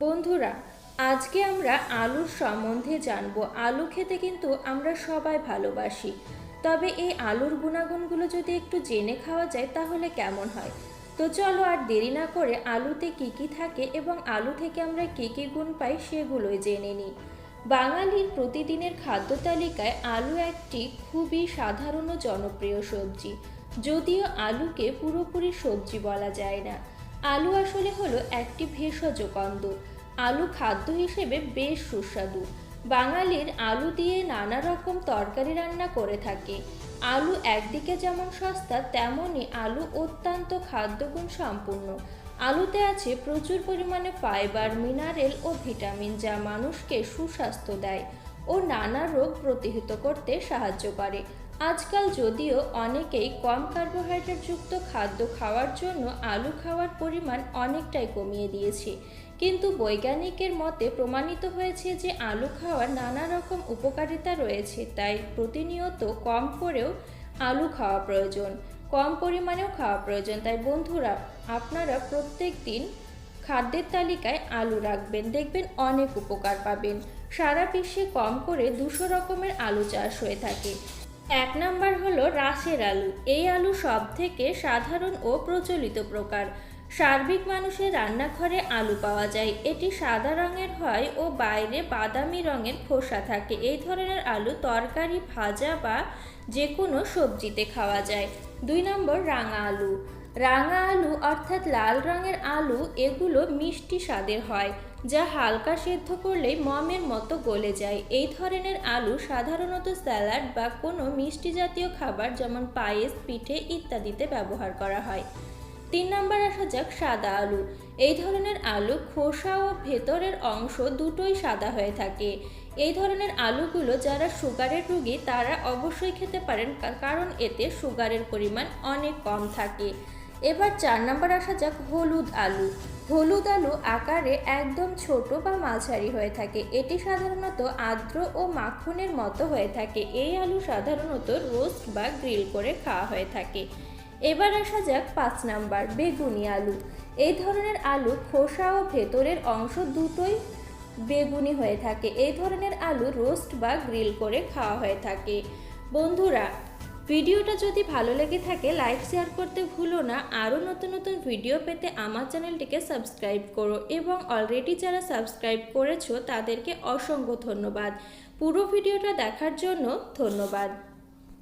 বন্ধুরা, আজকে আমরা আলুর সম্বন্ধে জানব। আলু খেতে কিন্তু আমরা সবাই ভালোবাসি। তবে এই আলুর গুণাগুণগুলো যদি একটু জেনে খাওয়া যায়, তাহলে কেমন হয়? তো চলো আর দেরি না করে আলুতে কি কি থাকে এবং আলু থেকে আমরা কি কি গুণ পাই সেগুলোই জেনে নিই। বাঙালির প্রতিদিনের খাদ্য তালিকায় আলু একটি খুবই সাধারণ ও জনপ্রিয় সবজি। যদিও আলুকে পুরোপুরি সবজি বলা যায় না। আলু আসলে হলো একটি ভেষজ কন্দ আলু খাদ্য হিসেবে বেশ সুস্বাদু। বাঙালির আলু দিয়ে নানা রকম তরকারি রান্না করে থাকে। আলু একদিকে যেমন সস্তা, তেমনই আলু অত্যন্ত খাদ্যগুণ সম্পূর্ণ। আলুতে আছে প্রচুর পরিমাণে ফাইবার, মিনারেল ও ভিটামিন যা মানুষকে সুস্বাস্থ্য দেয় ও নানা রোগ প্রতিহত করতে সাহায্য করে। আজকাল যদিও অনেকেই কম কার্বোহাইড্রেট যুক্ত খাদ্য খাওয়ার জন্য আলু খাওয়ার পরিমাণ অনেকটাই কমিয়ে দিয়েছে। কিন্তু বৈজ্ঞানিকের মতে প্রমাণিত হয়েছে যে আলু খাওয়ার নানা রকম উপকারিতা রয়েছে, তাই প্রতিনিয়ত কম করেও আলু খাওয়া প্রয়োজন, কম পরিমাণেও খাওয়া প্রয়োজন। তাই বন্ধুরা, আপনারা প্রত্যেক দিন খাদ্যের তালিকায় আলু রাখবেন, দেখবেন অনেক উপকার পাবেন। সারা বিশ্বে কম করে দুশো রকমের আলু চাষ হয়ে থাকে। এক নাম্বার হলো রাসের আলু। এই আলু সব থেকে সাধারণ ও প্রচলিত প্রকার। সার্বিক মানুষের রান্নাঘরে আলু পাওয়া যায়। এটি সাদা রঙের হয় ও বাইরে বাদামি রঙের খোসা থাকে। এই ধরনের আলু তরকারি, ভাজা বা যে কোনো সবজিতে খাওয়া যায়। দুই নম্বর রাঙা আলু। রাঙা আলু অর্থাৎ লাল রঙের আলু, এগুলো মিষ্টি স্বাদের হয়, যা হালকা সেদ্ধ করলেই মমের মতো গলে যায়। এই ধরনের আলু সাধারণত স্যালাড বা কোনো মিষ্টি জাতীয় খাবার যেমন পায়েস, পিঠে ইত্যাদিতে ব্যবহার করা হয়। তিন নম্বর আসা যাক সাদা আলু। এই ধরনের আলু খোসা ও ভেতরের অংশ দুটোই সাদা হয়ে থাকে। এই ধরনের আলুগুলো যারা সুগারের রুগী, তারা অবশ্যই খেতে পারেন কারণ এতে সুগারের পরিমাণ অনেক কম থাকে। এবার চার নম্বর আসা যাক হলুদ আলু। হলুদ আলু আকারে একদম ছোট বা মাঝারি হয়ে থাকে। এটি সাধারণত আর্দ্র ও মাখনের মতো হয়ে থাকে। এই আলু সাধারণত রোস্ট বা গ্রিল করে খাওয়া হয়ে থাকে। এবার আসা যাক পাঁচ নাম্বার, বেগুনি আলু। এই ধরনের আলু খোসা ও ভেতরের অংশ দুটোই বেগুনি হয়ে থাকে। এই ধরনের আলু রোস্ট বা গ্রিল করে খাওয়া হয়ে থাকে। বন্ধুরা ভিডিওটা যদি ভালো লেগে থাকে, লাইক, শেয়ার করতে ভুলো না। আরও নতুন নতুন ভিডিও পেতে আমার চ্যানেলটিকে সাবস্ক্রাইব করো এবং অলরেডি যারা সাবস্ক্রাইব করেছ, তাদেরকে অসংখ্য ধন্যবাদ। পুরো ভিডিওটা দেখার জন্য ধন্যবাদ।